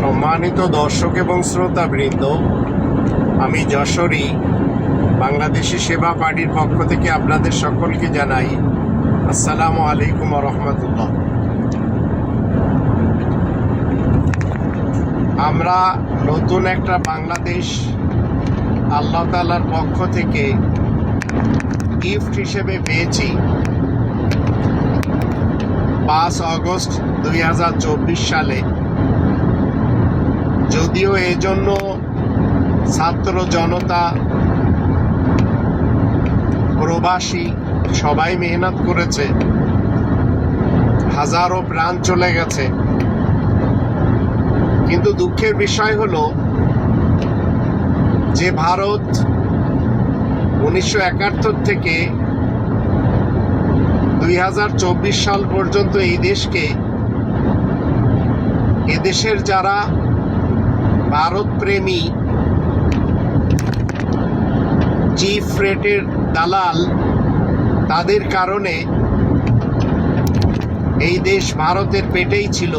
সম্মানিত দর্শক এবং শ্রোতাবৃন্দ, আমি যশোরী, বাংলাদেশি সেবা পার্টির পক্ষ থেকে আপনাদের সকলকে জানাই আসসালামু আলাইকুম রহমতুল্লাহ। আমরা নতুন একটা বাংলাদেশ আল্লাহ তালার পক্ষ থেকে গিফট হিসেবে পেয়েছি। পাঁচ আগস্ট দুই সালে। যদিও এজন্য ছাত্র জনতা, প্রবাসী সবাই মেহনত করেছে। হাজারো প্রাণ চলে গেছে। কিন্তু দুঃখের বিষয় হলো, যে ভারত উনিশশো একাত্তর থেকে দুই হাজার চব্বিশ সাল পর্যন্ত এই দেশকে এদেশের যারা ভারত প্রেমী চিফ রেটের দালাল তাদের কারণে এই দেশ ভারতের পেটেই ছিল।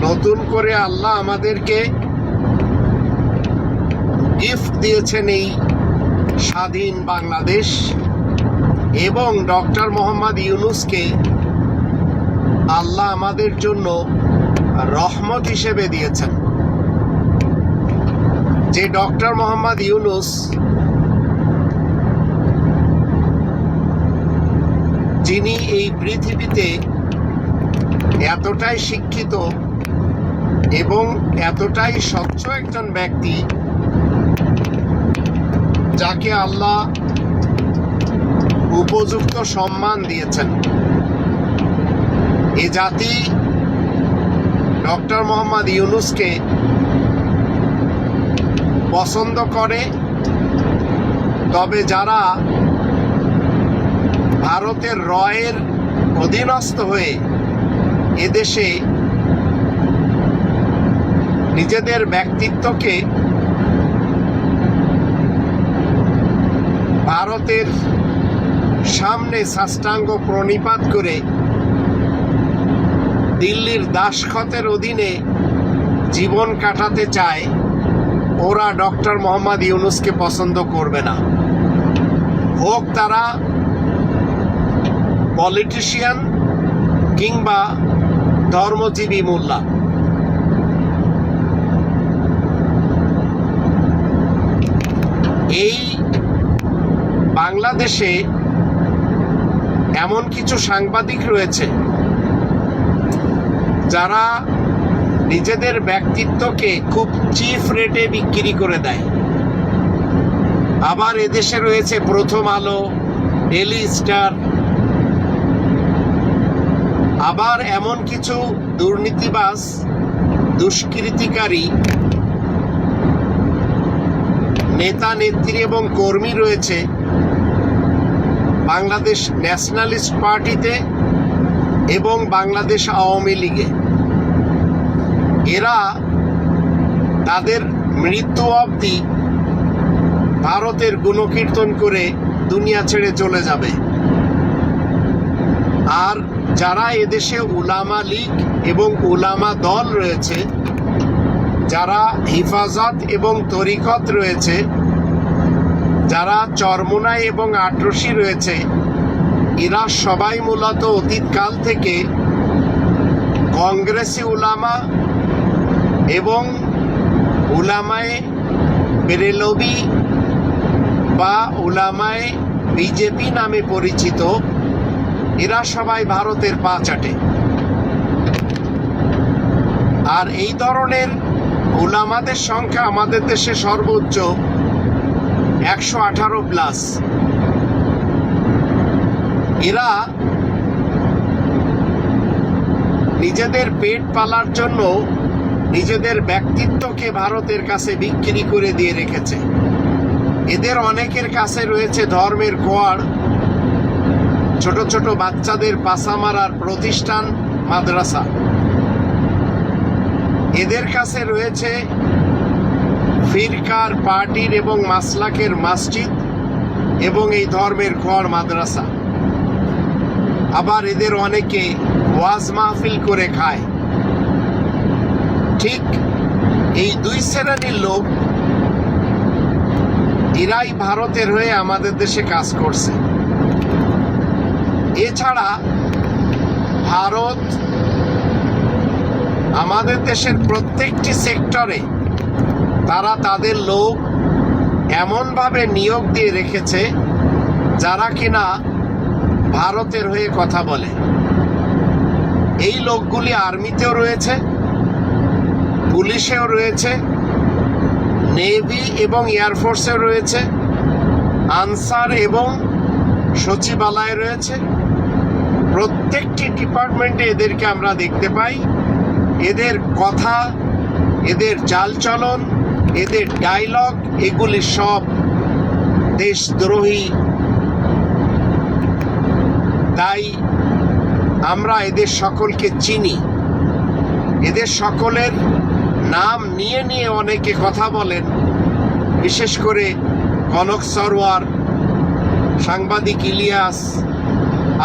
নতুন করে আল্লাহ আমাদেরকে গিফট দিয়েছেন এই স্বাধীন বাংলাদেশ এবং ডক্টর মোহাম্মদ ইউনুসকে আল্লাহ আমাদের জন্য রহমত হিসেবে দিয়েছেন। যে ডক্টর মোহাম্মদ ইউনুস যিনি এই পৃথিবীতে এতটাই শিক্ষিত এবং এতটাই স্বচ্ছ একজন ব্যক্তি যাকে আল্লাহ উপযুক্ত সম্মান দিয়েছেন। এ জাতি ডক্টর মোহাম্মদ ইউনুসকে পছন্দ করে, তবে যারা ভারতের রয়ের অধীনস্থ হয়ে এদেশে নিজেদের ব্যক্তিত্বকে ভারতের সামনে সাষ্টাঙ্গ প্রণিপাত করে দিল্লির দাসখতের অধীনে জীবন কাটাতে চায়, ওরা ডক্টর মোহাম্মদ ইউনুসকে পছন্দ করবে না। হোক তারা পলিটিশিয়ান কিংবা ধর্মজীবী মোল্লা। এই বাংলাদেশে এমন কিছু সাংবাদিক রয়েছে যারা নিজেদের ব্যক্তিত্বকে খুব চিফ রেটে বিক্রি করে দেয়। আবার এদেশে রয়েছে প্রথম আলো ডেলি স্টার, আবার এমন কিছু দুর্নীতিবাজ, দুষ্কৃতিকারী, নেতা, নেত্রী এবং কর্মী রয়েছে। বাংলাদেশ ন্যাশনালিস্ট পার্টিতে এবং বাংলাদেশ আওয়ামী লীগে। এরা তাদের মৃত্যু অবধি ভারতের গুণকীর্তন করে দুনিয়া ছেড়ে চলে যাবে। আর যারা এদেশে উলামা লীগ এবং উলামা দল রয়েছে, যারা হিফাজত এবং তরিকত রয়েছে, যারা চরমোনাই এবং আটরসি রয়েছে এরা সবাই মূলত অতীতকাল থেকে কংগ্রেসি উলামা এবং উলামায়ে বেরেলবি বা উলামায়ে বিজেপি নামে পরিচিত। এরা সবাই ভারতের পা চাটে। আর এই ধরনের উলামাদের সংখ্যা আমাদের দেশে সর্বোচ্চ একশো আঠারো প্লাস এরা নিজেদের পেট পালার জন্য নিজেদের ব্যক্তিত্বকে ভারতের কাছে বিক্রি করে দিয়ে রেখেছে। এদের অনেকের কাছে রয়েছে ধর্মের কোয়ার ছোট ছোট বাচ্চাদের পাশা মারার প্রতিষ্ঠান, মাদ্রাসা। এদের কাছে রয়েছে ফিরকার, পার্টির এবং মাসলাকের মসজিদ এবং এই ধর্মের ঘর মাদ্রাসা। আবার এদের অনেকে ওয়াজ মাহফিল করে খায়। ঠিক এই দুই শ্রেণির লোক, এরাই ভারতের হয়ে আমাদের দেশে কাজ করছে। এছাড়া ভারত আমাদের দেশের প্রত্যেকটি সেক্টরে তারা তাদের লোক এমনভাবে নিয়োগ দিয়ে রেখেছে যারা কিনা ভারতের হয়ে কথা বলে। এই লোকগুলি আর্মিতেও রয়েছে, পুলিশেও রয়েছে, নেভি এবং এয়ারফোর্সেও রয়েছে, আনসার এবং সচিবালয়ে রয়েছে। প্রত্যেকটি ডিপার্টমেন্টে এদেরকে আমরা দেখতে পাই। এদের কথা, এদের চালচলন, এদের ডায়লগ এগুলি সব দেশদ্রোহী তাই আমরা এদের সকলকে চিনি। এদের সকলের নাম নিয়ে নিয়ে অনেকে কথা বলেন। বিশেষ করে কনক সরওয়ার সাংবাদিক ইলিয়াস,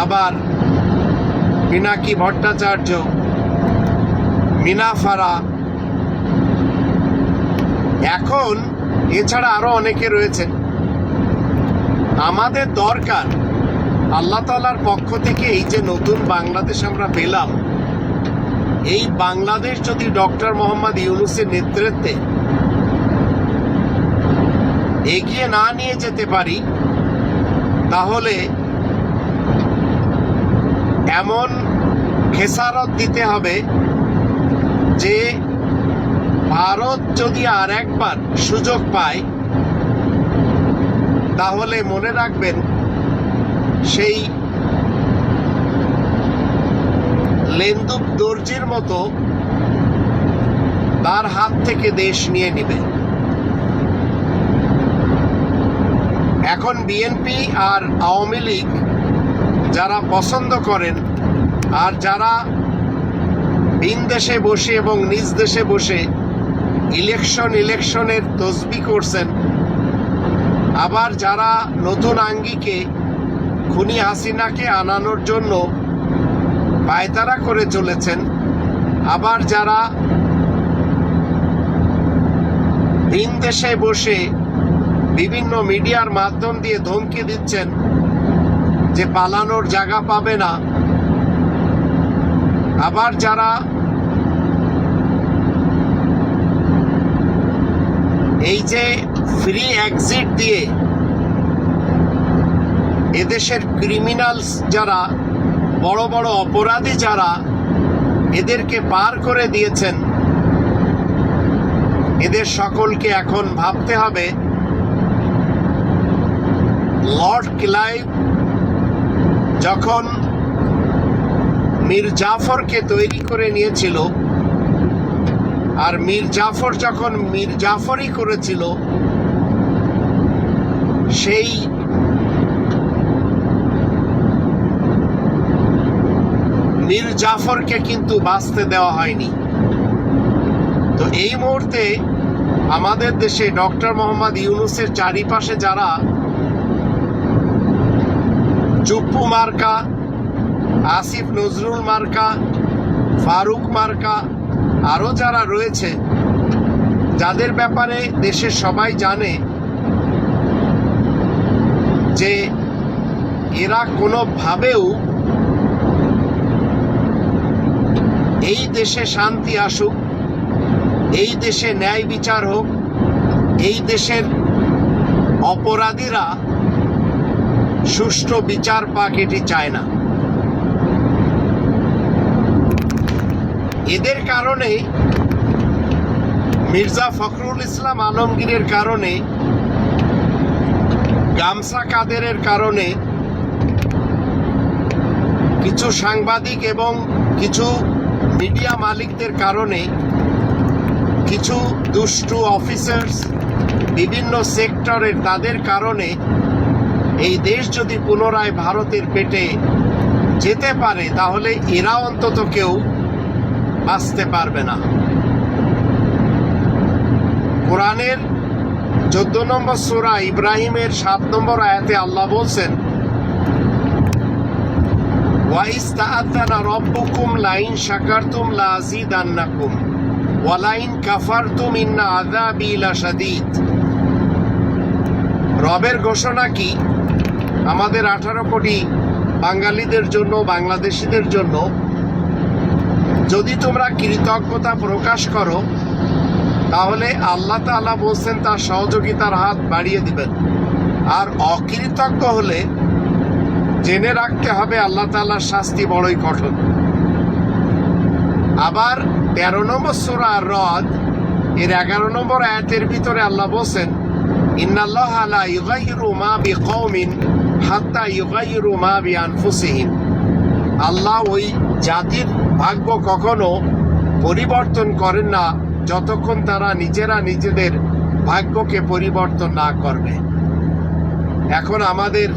আবার পিনাকি ভট্টাচার্য মিনাফারা এখন এছাড়া আরও অনেকে রয়েছেন। আমাদের দরকার আল্লাহ তালার পক্ষ থেকে এই যে নতুন বাংলাদেশ আমরা পেলাম, এই বাংলাদেশ যদি ডক্টর মোহাম্মদ ইউনুসের নেতৃত্বে এগিয়ে না নিয়ে যেতে পারি, তাহলে এমন খেসারত দিতে হবে যে ভারত যদি আর একবার সুযোগ পায়, তাহলে মনে রাখবেন সেই লেন্দুক দর্জির মতো তার হাত থেকে দেশ নিয়ে নিবে। এখন বিএনপি আর আওয়ামী লীগ যারা পছন্দ করেন আর যারা ভিন দেশে বসে এবং নিজ দেশে বসে ইলেকশন ইলেকশনের তসবি করছেন, আবার যারা নতুন আঙ্গিকে খুনি হাসিনাকে আনানোর জন্য পায়তারা করে চলেছেন। আবার যারা ভিন দেশে বসে বিভিন্ন মিডিয়ার মাধ্যম দিয়ে ধমকি দিচ্ছেন যে পালানোর জায়গা পাবে না। আবার যারা এই যে ফ্রি এক্সিট দিয়ে এদেশের ক্রিমিনালস যারা, বড় বড় অপরাধী যারা, এদেরকে পার করে দিয়েছেন। এদের সকলকে এখন ভাবতে হবে লর্ড ক্লাইভ যখন মীর জাফরকে তৈরি করে নিয়েছিল, আর মীর জাফর যখন মীর জাফরই করেছিল, সেই মীর জাফরকে কিন্তু বাঁচতে দেওয়া হয়নি। তো এই মুহূর্তে আমাদের দেশে ডক্টর মোহাম্মদ ইউনুসের চারিপাশে যারা চুপ্পু মার্কা, আসিফ নজরুল মার্কা, ফারুক মার্কা, আরও যারা রয়েছে, যাদের ব্যাপারে দেশের সবাই জানে যে এরা কোনোভাবেও এই দেশে শান্তি আসুক, এই দেশে ন্যায় বিচার হোক, এই দেশের অপরাধীরা সুষ্ঠু বিচার পাক এটি চায় না। এদের কারণে মির্জা ফখরুল ইসলাম আলমগীরের কারণে গামসা কাদেরের কারণে কিছু সাংবাদিক এবং কিছু মিডিয়া মালিকদের কারণে কিছু দুষ্টু অফিসার্স বিভিন্ন সেক্টরের তাদের কারণে এই দেশ যদি পুনরায় ভারতের পেটে যেতে পারে, তাহলে এরা অন্তত কেউ বাঁচতে পারবে না। কোরআনের চোদ্দ নম্বর সুরা ইব্রাহিমের সাত নম্বর আয়াতে আল্লাহ বলছেন ওয়ালাইন কাফারতুম রবের ঘোষণা কি? আমাদের আঠারো কোটি বাঙালিদের জন্য, বাংলাদেশিদের জন্য যদি তোমরা কৃতজ্ঞতা প্রকাশ করো, তাহলে আল্লাহ তাআলা বলছেন তার সহযোগিতার হাত বাড়িয়ে দিবেন। আর অকৃতজ্ঞ হলে জেনে রাখতে হবে আল্লাহ তাআলার শাস্তি বড়ই কঠোর। আবার তেরো নম্বর সুরা রদ এর এগারো নম্বর আয়াতের ভিতরে আল্লাহ বলছেন, ইন্নাল্লাহ লা ইউগাইরু মা বিকৌমিন হাত্তা ইউগাইরু মা বিআনফুসিহিম আল্লাহ ওই জাতির ভাগ্য কখনো পরিবর্তন করেন না, যতক্ষণ তারা নিজেরা নিজেদের ভাগ্যকে পরিবর্তন না করবে। এখন আমাদের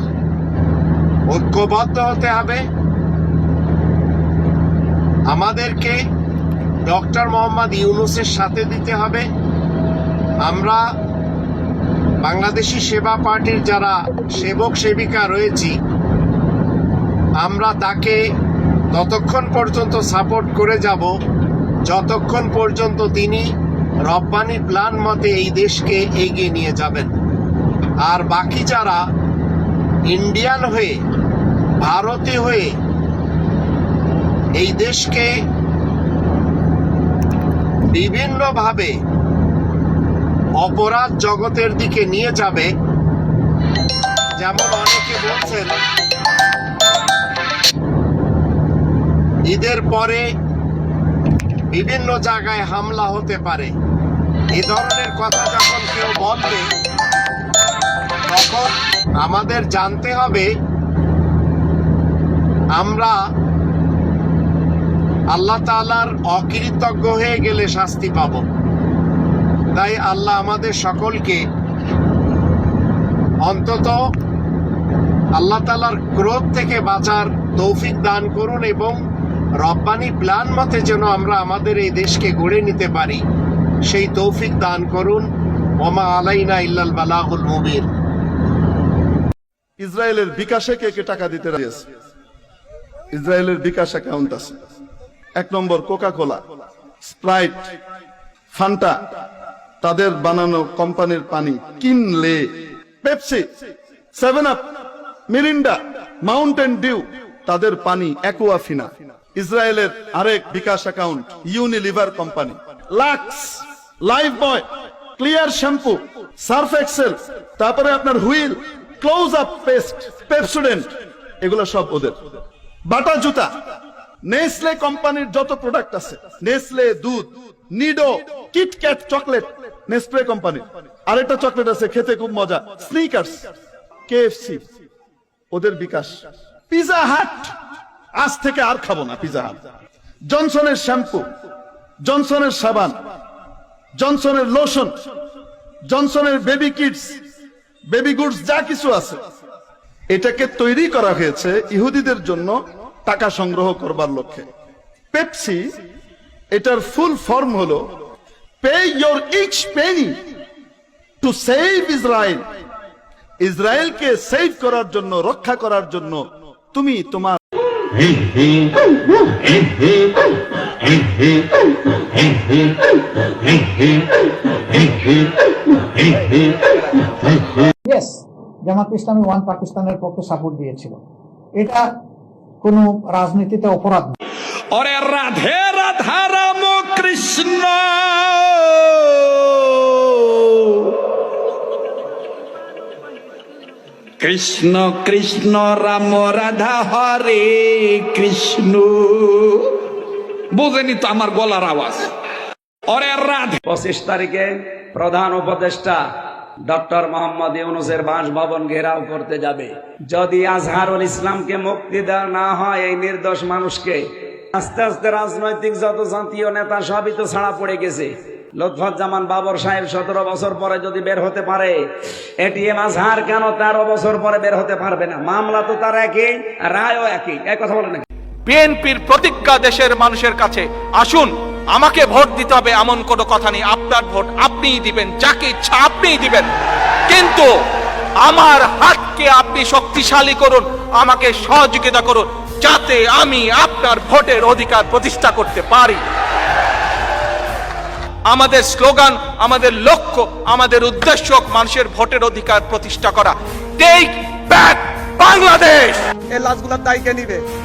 ঐক্যবদ্ধ হতে হবে। আমাদেরকে ডক্টর মোহাম্মদ ইউনুসের সাথে দিতে হবে। আমরা বাংলাদেশি সেবা পার্টির যারা সেবক সেবিকা রয়েছি, আমরা তাকে ততক্ষণ পর্যন্ত সাপোর্ট করে যাব। যতক্ষণ পর্যন্ত তিনি রব্বানি প্ল্যান মতে এই দেশকে এগিয়ে নিয়ে যাবেন। আর বাকি যারা ইন্ডিয়ান হয়ে ভারতে হয়ে এই দেশকে বিভিন্নভাবে অপরাধ জগতের দিকে নিয়ে যাবে, যেমন অনেকে বলছেন, ঈদের পরে বিভিন্ন জায়গায় হামলা হতে পারে। এ ধরনের কথা যখন কেউ বলবে, তখন আমাদের জানতে হবে আমরা আল্লাহ তাআলার অকৃতজ্ঞ হয়ে গেলে শাস্তি পাব। তাই আল্লাহ আমাদের সকলকে অন্তত আল্লাহ তাআলার ক্রোধ থেকে বাঁচার তৌফিক দান করুন এবং রব্বানি প্ল্যান মতে যেন আমরা আমাদের এই দেশকে গড়ে নিতে পারি, সেই তৌফিক দান করুন। ওমা আলাইনা ইল্লাল বালাহুল মুবিন। ইসরায়েলের বিকাশে কে কে টাকা দিতে রাজি আছে? ইসরায়েলের বিকাশ অ্যাকাউন্ট আছে। এক নম্বর কোকা কোলা স্প্রাইট ফান্টা তাদের বানানো কোম্পানির পানি কিনলে Pepsi seven up Mirinda mountain dew তাদের পানি অ্যাকুয়াফিনা ইসরায়েলের আরেক bKash account Unilever company Lux Lifebuoy Clear shampoo Surf Excel তারপরে আপনার Wheel close up paste Pepsodent এগুলো সব ওদের। বাটা জুতা। নেসলে কোম্পানির যত প্রোডাক্ট আছে, নেসলে দুধ, Nido KitKat chocolate Nespray company আরেকটা চকলেট আছে, খেতে খুব মজা স্নিকার্স কেএফসি ওদের বিকাশ। পিজা হাট আজ থেকে আর খাব না পিজা হাট জনসনের শ্যাম্পু জনসনের সাবান জনসনের লোশন জনসনের বেবি কিডস বেবি গুডস যা কিছু আছে। এটাকে তৈরি করা হয়েছে ইহুদিদের জন্য টাকা সংগ্রহ করবার লক্ষ্যে। পেপসি এটার ফুল ফর্ম হলো pay your each penny to save Israel ইসরায়েলকে সেভ করার জন্য, রক্ষা করার জন্য তুমি তোমার ইয়েস জামাত ইসলামী ওয়ান পাকিস্তানের পক্ষে সাপোর্ট দিয়েছিল। এটা কোনো রাজনীতিতে অপরাধ না। রাধে রাধা রাম কৃষ্ণ। কৃষ্ণ কৃষ্ণ রাম রাধা হরে কৃষ্ণ। বোঝেনি তো আমার গলার আওয়াজ। অরে রাধে। পঁচিশ তারিখে প্রধান উপদেষ্টা ডক্টর মোহাম্মদ ইউনুসের বাসভবন ঘেরাও করতে যাবে। যদি আজহারুল ইসলামকে মুক্তি দেওয়া না হয়, এই নির্দোষ মানুষকে আস্তে আস্তে রাজনৈতিক যত জাতীয় নেতা সবই তো ছাড়া পড়ে গেছে। লুৎফুজ্জামান বাবর সাহেব সতেরো বছর পরে যদি বের হতে পারে এটিএম আজহার কেন তেরো বছর পরে বের হতে পারবে না? মামলা তো তার একই, রায়ও একই। এক কথা বলে নাকি? বিএনপির প্রতিজ্ঞা দেশের মানুষের কাছে। আসুন আমাকে ভোট দিতে হবে এমন কোনো কথা নেই। আপনার ভোট আপনিই দিবেন, যাকে ইচ্ছা আপনিই দিবেন। কিন্তু আমার হাতকে আপনি শক্তিশালী করুন, আমাকে সহযোগিতা করুন, যাতে আমি আপনার ভোটের অধিকার প্রতিষ্ঠা করতে পারি। আমাদের স্লোগান, আমাদের লক্ষ্য, আমাদের উদ্দেশ্য মানুষের ভোটের অধিকার প্রতিষ্ঠা করা। Take back Bangladesh! এই লাশগুলোর দায় কে নিবে।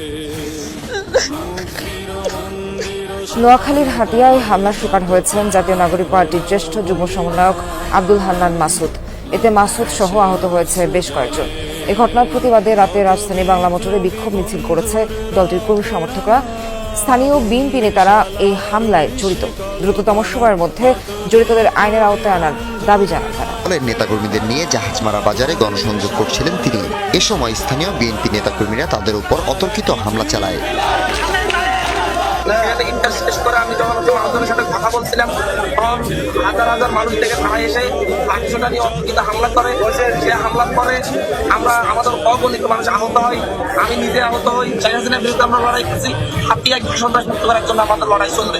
নোয়াখালীর হাতিয়ায় হামলার শিকার হয়েছেন জাতীয় নাগরিক পার্টির জ্যেষ্ঠ যুগ্ম সমন্বয়ক আব্দুল হান্নান মাসুদ। এতে মাসুদ সহ আহত হয়েছে বেশ কয়েকজন। এ ঘটনার প্রতিবাদে রাতে রাজধানী বাংলা মোটরে বিক্ষোভ মিছিল করেছে দলটির কর্মী সমর্থকরা। স্থানীয় বিএনপি নেতারা এই হামলায় জড়িত। দ্রুততম সময়ের মধ্যে জড়িতদের আইনের আওতায় আনার দাবি জানান তারা। দলের নেতাকর্মীদের নিয়ে জাহাজমারা বাজারে গণসংযোগ করছিলেন তিনি। এ সময় স্থানীয় বিএনপি নেতাকর্মীরা তাদের উপর অতর্কিত হামলা চালায়। আমি সাথে কথা বলছিলাম হাজার হাজার মানুষ থেকে এসে করে। আমরা আমাদের আহত হয় আমি নিজে আহত হই। হাসিনার বিরুদ্ধে আমরা লড়াই করছি। হাতি এক সন্ত্রাস মুক্ত করার জন্য আমাদের লড়াই চলবে।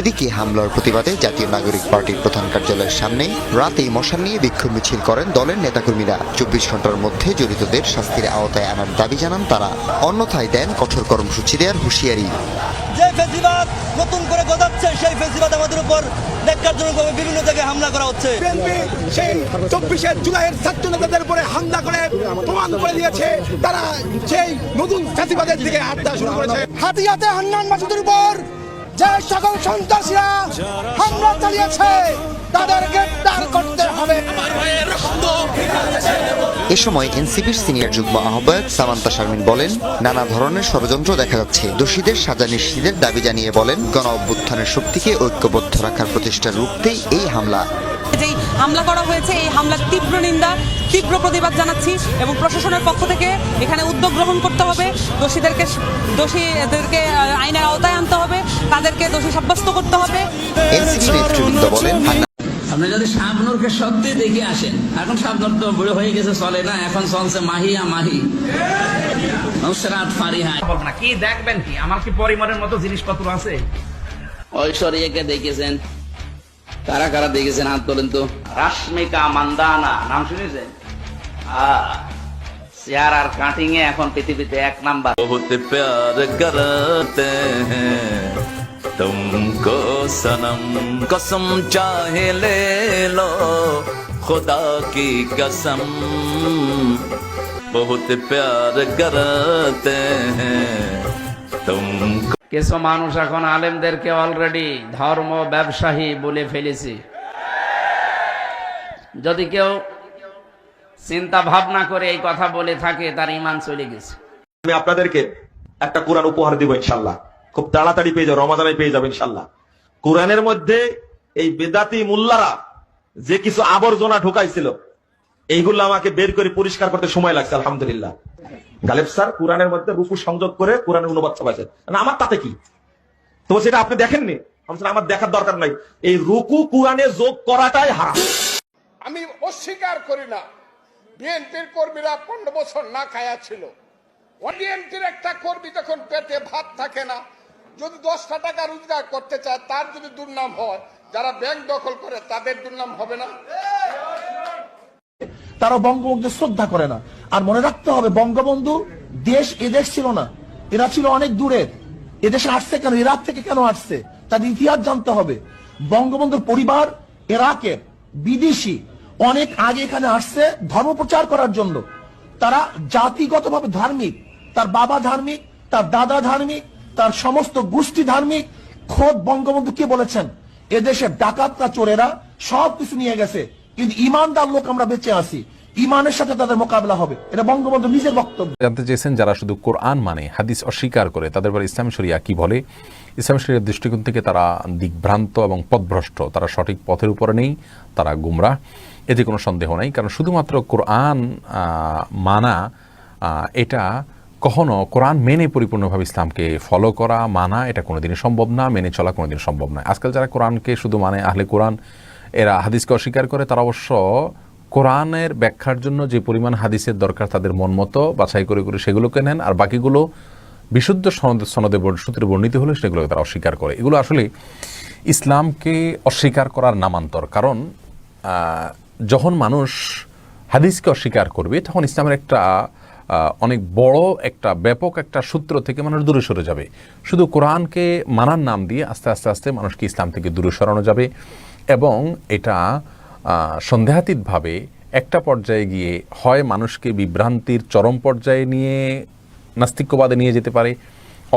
এদিকে হামলার প্রতিবাদে জাতীয় নাগরিক পার্টির প্রধান কার্যালয়ের সামনে রাতেই মশাল নিয়ে বিক্ষোভ মিছিল করেন দলের নেতাকর্মীরা। চব্বিশ ঘণ্টার মধ্যে জড়িতদের শাস্তির আওতায় আনার দাবি জানান তারা। অন্যথায় দেন কঠোর কর্মসূচি দেওয়ার হুঁশিয়ারি। যে ফেসিবাদ নতুন করে গজাচ্ছে সেই ফেসিবাদ আমাদের উপর ন্যাক্কারজনকভাবে বিভিন্ন জায়গায় হামলা করা হচ্ছে। সেই চব্বিশে জুলাইয়ের ছাত্র নেতাদের উপরে হামলা করে প্রমাণ করে দিয়েছে তারা সেই নতুন ফেসিবাদের দিকে হাঁটতে শুরু করেছে। হাতিয়াতে হান্নান মাসুদের উপর যে সকল সন্ত্রাসীরা হামলা চালিয়েছে তাদের গ্রেপ্তার করতে হবে। এ সময় এনসিপির সিনিয়র যুগ্ম আহ্বায়ক সামান্তা শারমিন বলেন নানা ধরনের ষড়যন্ত্র দেখা যাচ্ছে। দোষীদের সাজা নিশ্চিতের দাবি জানিয়ে বলেন গণ অভ্যুত্থানের শক্তিকে ঐক্যবদ্ধ রাখার প্রচেষ্টা রুখতেই এই হামলা। যেই হামলা করা হয়েছে এই হামলার তীব্র নিন্দা তীব্র প্রতিবাদ জানাচ্ছি এবং প্রশাসনের পক্ষ থেকে এখানে উদ্যোগ গ্রহণ করতে হবে। দোষীদেরকে দোষীদেরকে আইনের আওতায় আনতে হবে। তাদেরকে দোষী সাব্যস্ত করতে হবে। আপনি যদি শাবনুরকে সত্যি দেখে আসেন এখন শাবনুর তো বুড়ো হয়ে গেছে চলে না এখন চলছে মাহিয়া মাহি। নুসরাত ফারিহা। বলব না কি দেখবেন কি? আমার কি পরিমাণের মতো জিনিসপত্র আছে? ঐশ্বরিয়াকে দেখেছেন কারা কারা দেখেছেন? হাত তোলেন তো। রাশ্মিকা মান্দানা নাম শুনেছেন? চেয়ার আর কাটিং এ এখন পৃথিবীতে এক নাম্বার। বহুত প্যার করতে হ্যাঁ, তুমকো সনম। কসম চাহে লে লো খুদা কি কসম। বহুত প্যার করতে হ্যাঁ, তুমকো। কিছু মানুষ এখন আলেমদেরকে অলরেডি ধর্ম ব্যবসায়ী বলে ফেলেছি। যদি কেউ চিন্তা ভাবনা করে এই কথা বলে থাকে তার ইমান চলে গেছে। আমি আপনাদেরকে একটা কোরআন উপহার দিব ইনশাল্লাহ খুব তাড়াতাড়ি পেয়ে যাব রমাদানে পেয়ে যাব ইনশাল্লাহ কোরআনের মধ্যে এই বেদাতি মুল্লারা যে কিছু আবর্জনা ঢুকাইছিল এইগুলো আমাকে বের করে পরিষ্কার করতে সময় লাগছে আলহামদুলিল্লাহ। গালেব স্যার কোরআনের মধ্যে রূপু সংযোগ করে কোরআনের অনুবাদ ছাপাইছে আমার তাতে কি? তো সেটা আপনি দেখেননি? আমার দেখার দরকার নাই। এই রুকু কোরআনে যোগ করাটাই হারাম। আমি অস্বীকার করি না। বিএনপির কর্মীরা পনেরো বছর না খায়া ছিল। বিএনপির একটা কর্মী যখন পেটে ভাত থাকে না, যদি দশটা টাকা রোজগার করতে চায়, তার যদি দুর্নাম হয়, যারা ব্যাংক দখল করে, তাদের দুর্নাম হবে না? তারা বঙ্গবন্ধু শ্রদ্ধা করে না। আর মনে রাখতে হবে, বঙ্গবন্ধু দেশ এদেশ ছিল না। এরা ছিল অনেক দূরের এদেশে আসছে কেন? ইরাক থেকে কেন আসছে? তাদের ইতিহাস জানতে হবে। বঙ্গবন্ধুর পরিবার ইরাকের বিদেশি অনেক আগে এখানে আসছে ধর্ম প্রচার করার জন্য। তারা জাতিগতভাবে ধার্মিক, তার বাবা ধার্মিক, তার দাদা ধার্মিক, তার সমস্ত গোষ্ঠী ধার্মিক। খোদ বঙ্গবন্ধু কে বলেছেন? এদেশের ডাকাতরা, চোরেরা সব কিছু নিয়ে গেছে। কিন্তু ইমানদার লোক আমরা বেঁচে আছি। ইমানের সাথে তাদের মোকাবেলা হবে। এটা বঙ্গবন্ধু নিজের বক্তব্য। জানতে চেয়েছেন যারা শুধু কোরআন মানে হাদিস অস্বীকার করে, তাদের পরে ইসলাম শরিয়া কি বলে? ইসলাম শরিয়ার দৃষ্টিকোণ থেকে তারা দিকভ্রান্ত এবং পথভ্রষ্ট। তারা সঠিক পথের উপরে নেই, তারা গুমরা এতে কোনো সন্দেহ নাই, কারণ শুধুমাত্র কোরআন মানা এটা কখনো কোরআন মেনে পরিপূর্ণভাবে ইসলামকে ফলো করা, মানা, এটা কোনোদিনই সম্ভব না, মেনে চলা কোনোদিন সম্ভব নয়। আজকাল যারা কোরআনকে শুধু মানে আহলে কোরআন, এরা হাদিসকে অস্বীকার করে, তারা অবশ্য কোরআনের ব্যাখ্যার জন্য যে পরিমাণ হাদিসের দরকার তাদের মন মতো বাছাই করে করে সেগুলোকে নেন, আর বাকিগুলো বিশুদ্ধ সনদ, সনদে সূত্রে বর্ণিত হলে সেগুলোকে তারা অস্বীকার করে। এগুলো আসলে ইসলামকে অস্বীকার করার নামান্তর। কারণ যখন মানুষ হাদিসকে অস্বীকার করবে, তখন ইসলামের একটা অনেক বড় একটা, ব্যাপক একটা সূত্র থেকে মানুষ দূরে সরে যাবে। শুধু কোরআনকে মানার নাম দিয়ে আস্তে আস্তে আস্তে মানুষকে ইসলাম থেকে দূরে সরানো যাবে এবং এটা সন্দেহাতীতভাবে একটা পর্যায়ে গিয়ে হয় মানুষকে বিভ্রান্তির চরম পর্যায়ে নিয়ে, নাস্তিক্যবাদে নিয়ে যেতে পারে,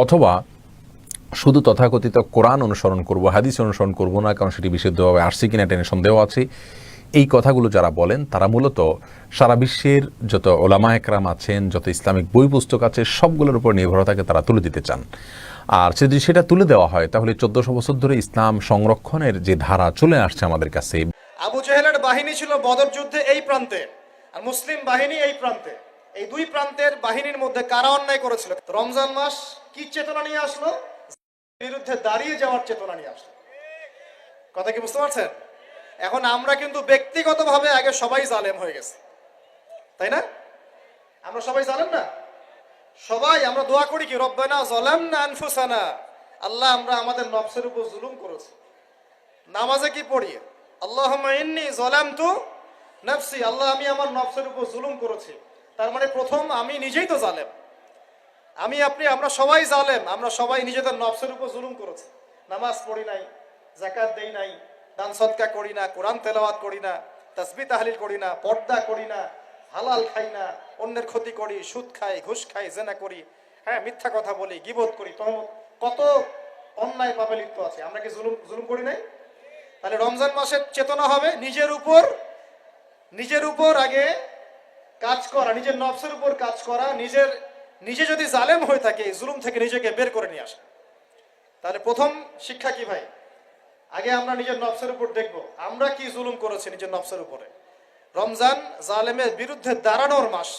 অথবা শুধু তথাকথিত কোরআন অনুসরণ করব, হাদিস অনুসরণ করব না, কারণ সেটি বিশুদ্ধভাবে আসছে কিনা টেনে সন্দেহ আছে। এই কথাগুলো যারা বলেন, তারা মূলত সারা বিশ্বের যত ওলামা একরাম আছেন, যত ইসলামিক বই পুস্তক আছে, সবগুলোর উপর নির্ভরতাকে তারা তুলে দিতে চান। আর যদি সেটা তুলে দেওয়া হয়, তাহলে চোদ্দশো বছর ধরে ইসলাম সংরক্ষণের যে ধারা চলে আসছে আমাদের কাছে। আবু জেহেলের বাহিনী ছিল বদর যুদ্ধে এই প্রান্তে, আর মুসলিম বাহিনী এই প্রান্তে। এই দুই প্রান্তের বাহিনীর মধ্যে কারা অন্যায় করেছিল? রমজান মাস কি চেতনা নিয়ে আসলো? বিরুদ্ধে দাঁড়িয়ে যাওয়ার চেতনা নিয়ে আসলো। কথা কি বুঝতে পারছেন? এখন আমরা কিন্তু ব্যক্তিগতভাবে আগে সবাই জালেম হয়ে গেছে। তাই না? আমরা সবাই জালেম না? সবাই আমরা দোয়া করি কি, রব্বানা জলাম না আনফুসানা। আল্লাহ আমরা আমাদের নফসের উপর জুলুম করেছি। নামাজে কি পড়ি? আল্লাহ ইন্নি জলামতু নফসি। আল্লাহ আমি আমার নফসের উপর জুলুম করেছি। তার মানে প্রথম আমি নিজেই তো জালেম। আমি, আপনি, আমরা সবাই জালেম। আমরা সবাই নিজেদের নফসের উপর জুলুম করেছি। নামাজ পড়ি নাই জাকাত দেই নাই দান সৎকা করি না, কোরআন তেলাওয়াত করি না তসবি তাহলিল করি না, পর্দা করি না, হালাল খাই না, অন্যের ক্ষতি করি, সুদ খাই, ঘুষ খাই, জেনা করি হ্যাঁ মিথ্যা কথা বলি গিবোধ করি তহমত কত অন্যায় পাপে লিপ্ত আছে? আমরা কি জুলুম জুলুম করি নাই? তাহলে রমজান মাসের চেতনা হবে নিজের উপর নিজের উপর আগে কাজ করা, নিজের নফসের উপর কাজ করা, নিজের, নিজে যদি জালেম হয়ে থাকে জুলুম থেকে নিজেকে বের করে নিয়ে আসা। তাহলে প্রথম শিক্ষা কি ভাই? আগে আমরা নিজের নফসের উপর দেখব। আমরা কি জুলুম করেছি নিজের নফসের উপরে? রমজান জালেমের বিরুদ্ধে দাঁড়ানোর মাস।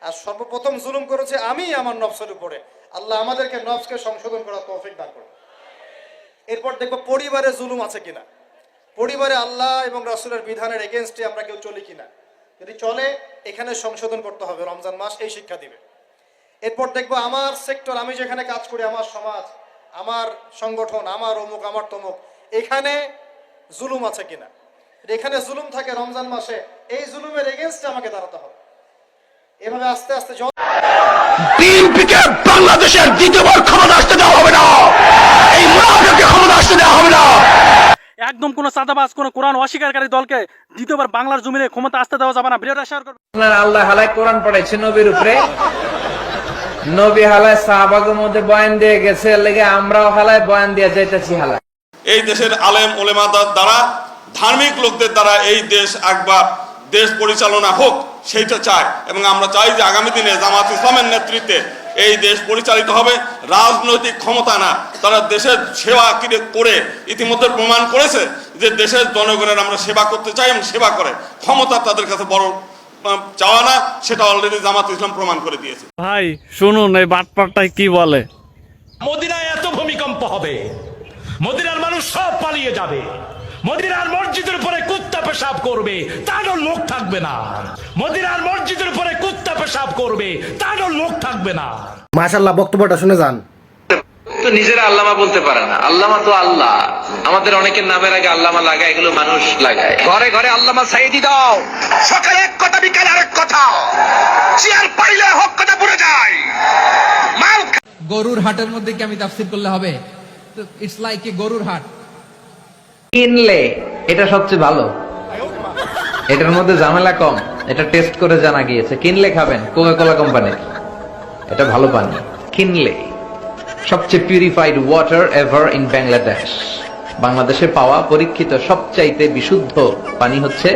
আর সর্বপ্রথম জুলুম করেছে আমি আমার নফসের উপরে। আল্লাহ আমাদেরকে নফসকে সংশোধন করার তৌফিক দান করুন। এরপর দেখব পরিবারে জুলুম আছে কিনা। পরিবারে আল্লাহ এবং রাসুলের বিধানের এগেনস্টে আমরা কেউ চলি কিনা। যদি চলে, এখানে সংশোধন করতে হবে। রমজান মাস এই শিক্ষা দিবে। এরপর দেখব আমার সেক্টর আমি যেখানে কাজ করি, আমার সমাজ আমার সংগঠন আমার অমুক আমার তমুক এখানে জুলুম আছে কিনা? এখানে জুলুম থাকে রমজান মাসে এই জুলুমের এগেনস্টে আমাকে দাঁড়াতে হবে। এভাবে আস্তে আস্তে বিএনপিকে বাংলাদেশের দ্বিতীয়বার ক্ষমতা আসতে দেওয়া হবে না। এই মুনাফিককে ক্ষমতা আসতে দেওয়া হবে না। একদম কোনো চাঁদাবাজ কোনো কোরআন অস্বীকারী দলকে দ্বিতীয়বার বাংলার জমিনে ক্ষমতা আসতে দেওয়া যাবে না। আশা করব আল্লাহ হালায় কোরআন পড়াইছে নবীর উপরে। নবী হালায় শাহবাগের মধ্যে বয়ান দিয়ে গেছে লেগে আমরাও হালায় বয়ান দিয়ে যাইতেছি হালায়। এই দেশের আলেম ওলেমাদার দ্বারা, ধার্মিক লোকদের দ্বারা এই দেশ একবার দেশ পরিচালনা হোক, সেইটা চায় এবং আমরা চাই যে আগামী দিনে জামাত ইসলামের নেতৃত্বে এই দেশ পরিচালিত হবে। রাজনৈতিক ক্ষমতা না, তারা দেশের সেবা কিরে- ইতিমধ্যে প্রমাণ করেছে যে দেশের জনগণের আমরা সেবা করতে চাই এবং সেবা করে। ক্ষমতা তাদের কাছে বড় চাওয়া না সেটা অলরেডি জামাত ইসলাম প্রমাণ করে দিয়েছে। ভাই শুনুন এই বাটপারটাই কি বলে? মদিনায় এত ভূমিকম্প হবে মদিনার মানুষ সব পালিয়ে যাবে মদিনার মসজিদের উপরে কুত্তা পেশাব করবে তারও লোক থাকবে না। মদিনার মসজিদের উপরে কুত্তা পেশাব করবে তারও লোক থাকবে না। মাশাল্লাহ বক্তব্যটা শুনে যান। তো নিজেরা আল্লামা বলতে পারে না। আল্লামা তো আল্লাহ। আমাদের অনেকের নামের আগে আল্লামা লাগায় এগুলো মানুষ লাগায়। ঘরে ঘরে আল্লামা সাইদি দাও। সকালে এক কথা বিকালে আরেক কথা। চেয়ার পাইলে হক কথা পড়ে যায়। মাল গরুর হাটের মধ্যে কি আমি তাফসির করলে হবে? ইটস লাইক এ গরুর হাট। কিনলে এটা সবচেয়ে ভালো। এটার মধ্যে ঝামেলা কম। এটা টেস্ট করে জানা গিয়েছে। কিনলে খাবেন কোকা কোলা কোম্পানির এটা ভালো পানি কিনলে। সবচেয়ে purified water ever in Bangladesh বাংলাদেশে পাওয়া পরীক্ষিত সবচাইতে বিশুদ্ধ পানি হচ্ছে